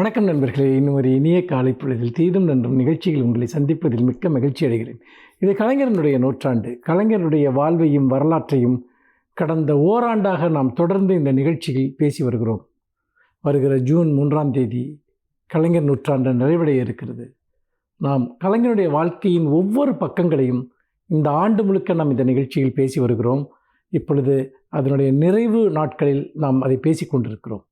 வணக்கம் நண்பர்களே. இன்னும் ஒரு இனிய காலை பொழுதில் தீதும் நன்றும் நிகழ்ச்சியில் உங்களை சந்திப்பதில் மிக்க மகிழ்ச்சி அடைகிறேன். இது கலைஞரனுடைய நூற்றாண்டு. கலைஞருடைய வாழ்வையும் வரலாற்றையும் கடந்த ஓராண்டாக நாம் தொடர்ந்து இந்த நிகழ்ச்சியில் பேசி வருகிறோம். வருகிற ஜூன் மூன்றாம் தேதி கலைஞர் நூற்றாண்டு நிறைவடைய இருக்கிறது. நாம் கலைஞருடைய வாழ்க்கையின் ஒவ்வொரு பக்கங்களையும் இந்த ஆண்டு முழுக்க நாம் இந்த நிகழ்ச்சியில் பேசி வருகிறோம். இப்பொழுது அதனுடைய நிறைவு நாட்களில் நாம் அதை பேசி கொண்டிருக்கிறோம்.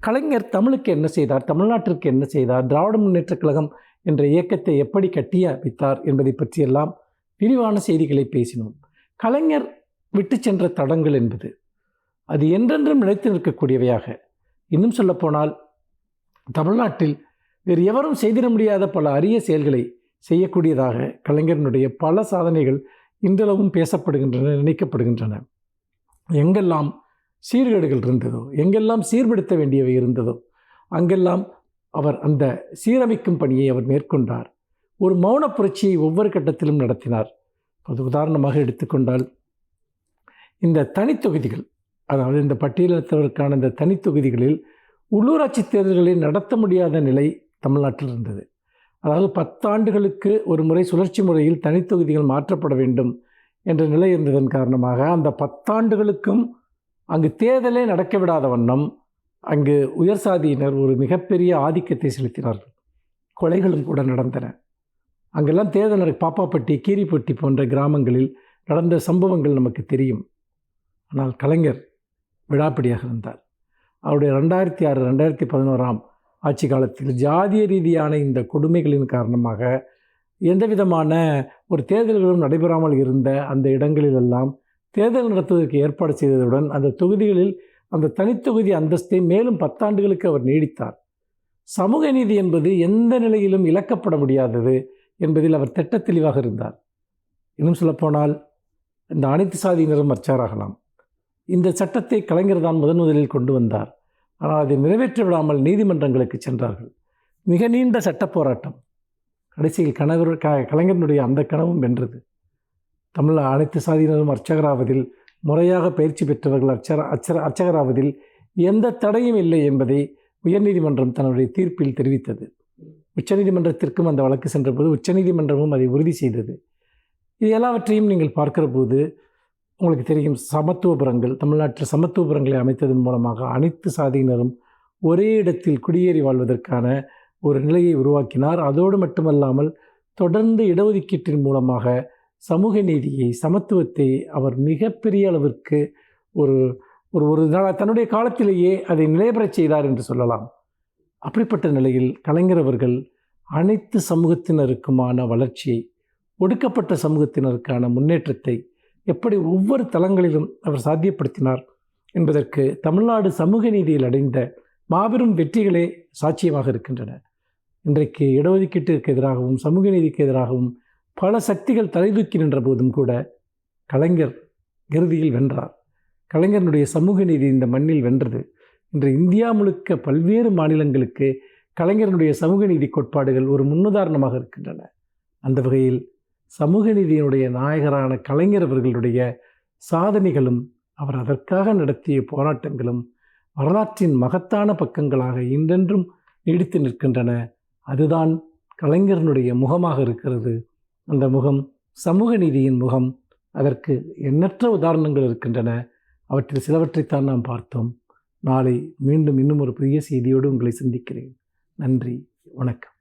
கலைஞர் தமிழுக்கு என்ன செய்தார்? தமிழ்நாட்டிற்கு என்ன செய்தார்? திராவிட முன்னேற்றக் கழகம் என்ற இயக்கத்தை எப்படி கட்டிய வைத்தார் என்பதை பற்றியெல்லாம் விரிவான செய்திகளை பேசினோம். கலைஞர் விட்டு சென்ற தடங்கள் என்பது அது என்றென்றும் நிலைத்து நிற்கக்கூடியவையாக. இன்னும் சொல்லப்போனால் தமிழ்நாட்டில் வேறு எவரும் செய்திட முடியாத பல அரிய செயல்களை செய்யக்கூடியதாக கலைஞரனுடைய பல சாதனைகள் இன்றளவும் பேசப்படுகின்றன நினைக்கப்படுகின்றன. எங்கெல்லாம் சீர்கேடுகள் இருந்ததோ எங்கெல்லாம் சீர்படுத்த வேண்டியவை இருந்ததோ அங்கெல்லாம் அவர் அந்த சீரமைக்கும் பணியை அவர் மேற்கொண்டார். ஒரு மௌன புரட்சியை ஒவ்வொரு கட்டத்திலும் நடத்தினார். அது உதாரணமாக எடுத்துக்கொண்டால் இந்த தனித்தொகுதிகள் அதாவது இந்த பட்டியலத்தவருக்கான இந்த தனித்தொகுதிகளில் உள்ளூராட்சி தேர்தல்களை நடத்த முடியாத நிலை தமிழ்நாட்டில் இருந்தது. அதாவது பத்தாண்டுகளுக்கு ஒரு முறை சுழற்சி முறையில் தனித்தொகுதிகள் மாற்றப்பட வேண்டும் என்ற நிலை இருந்ததன் காரணமாக அந்த பத்தாண்டுகளுக்கும் அங்கு தேர்தலே நடக்க விடாத வண்ணம் அங்கு உயர் சாதியினர் ஒரு மிகப்பெரிய ஆதிக்கத்தை செலுத்தினார்கள். கொலைகளும் கூட நடந்தன. அங்கெல்லாம் தேர்தல் பாப்பாப்பட்டி கீரிப்பட்டி போன்ற கிராமங்களில் நடந்த சம்பவங்கள் நமக்கு தெரியும். ஆனால் கலைஞர் விடாப்பிடியாக இருந்தார் அவருடைய ரெண்டாயிரத்தி ஆறு ரெண்டாயிரத்தி பதினோராம் ஆட்சி காலத்தில் ஜாதிய ரீதியான இந்த கொடுமைகளின் காரணமாக எந்த விதமான ஒரு தேர்தல்களும் நடைபெறாமல் இருந்த அந்த இடங்களிலெல்லாம் தேர்தல் நடத்துவதற்கு ஏற்பாடு செய்ததுடன் அந்த தொகுதிகளில் அந்த தனித்தொகுதி அந்தஸ்தை மேலும் பத்தாண்டுகளுக்கு அவர் நீடித்தார். சமூக நீதி என்பது எந்த நிலையிலும் இழக்கப்பட முடியாதது என்பதில் அவர் திட்ட தெளிவாக இருந்தார். இன்னும் சொல்லப்போனால் இந்த அனைத்து சாதியினரும் அச்சாராகலாம் இந்த சட்டத்தை கலைஞர் தான் முதன் முதலில் கொண்டு வந்தார். ஆனால் அதை நிறைவேற்ற விடாமல் நீதிமன்றங்களுக்கு சென்றார்கள். மிக நீண்ட சட்ட போராட்டம். கடைசியில் கணவர் க கலைஞரனுடைய அந்த கனவும் வென்றது. தமிழ் அனைத்து சாதியினரும் அர்ச்சகராவதில் முறையாக பயிற்சி பெற்றவர்கள் அர்ச்சர அர்ச்சர அர்ச்சகராவதில் எந்த தடையும் இல்லை என்பதை உயர்நீதிமன்றம் தன்னுடைய தீர்ப்பில் தெரிவித்தது. உச்சநீதிமன்றத்திற்கும் அந்த வழக்கு சென்றபோது உச்சநீதிமன்றமும் அதை உறுதி செய்தது. இது எல்லாவற்றையும் நீங்கள் பார்க்கிற போது உங்களுக்கு தெரியும் சமத்துவபுரங்கள் தமிழ்நாட்டில் சமத்துவபுரங்களை அமைத்ததன் மூலமாக அனைத்து சாதியினரும் ஒரே இடத்தில் குடியேறி வாழ்வதற்கான ஒரு நிலையை உருவாக்கினார். அதோடு மட்டுமல்லாமல் தொடர்ந்து இடஒதுக்கீட்டின் மூலமாக சமூக நீதியை சமத்துவத்தை அவர் மிகப்பெரிய அளவிற்கு ஒரு ஒரு ஒரு தன்னுடைய காலத்திலேயே அதை நிலைபெறச் செய்தார் என்று சொல்லலாம். அப்படிப்பட்ட நிலையில் கலைஞர் அவர்கள் அனைத்து சமூகத்தினருக்குமான வளர்ச்சியை ஒடுக்கப்பட்ட சமூகத்தினருக்கான முன்னேற்றத்தை எப்படி ஒவ்வொரு தளங்களிலும் அவர் சாத்தியப்படுத்தினார் என்பதற்கு தமிழ்நாடு சமூக நீதியில் அடைந்த மாபெரும் வெற்றிகளே சாட்சியமாக இருக்கின்றன. இன்றைக்கு இடஒதுக்கீட்டிற்கு எதிராகவும் சமூக நீதிக்கு எதிராகவும் பல சக்திகள் தலைதூக்கி நின்ற போதும் கூட கலைஞர் இறுதியில் வென்றார். கலைஞரனுடைய சமூக நீதி இந்த மண்ணில் வென்றது. இன்று இந்தியா முழுக்க பல்வேறு மாநிலங்களுக்கு கலைஞரனுடைய சமூக நீதி கோட்பாடுகள் ஒரு முன்னுதாரணமாக இருக்கின்றன. அந்த வகையில் சமூக நீதியினுடைய நாயகரான கலைஞர் அவர்களுடைய சாதனைகளும் அவர் அதற்காக நடத்திய போராட்டங்களும் வரலாற்றின் மகத்தான பக்கங்களாக இன்றென்றும் நீடித்து நிற்கின்றன. அதுதான் கலைஞரனுடைய முகமாக இருக்கிறது. அந்த முகம் சமூக நீதியின் முகம். அதற்கு எண்ணற்ற உதாரணங்கள் இருக்கின்றன. அவற்றில் சிலவற்றைத்தான் நாம் பார்த்தோம். நாளை மீண்டும் இன்னும் ஒரு புதிய செய்தியோடு உங்களை சந்திக்கிறேன். நன்றி வணக்கம்.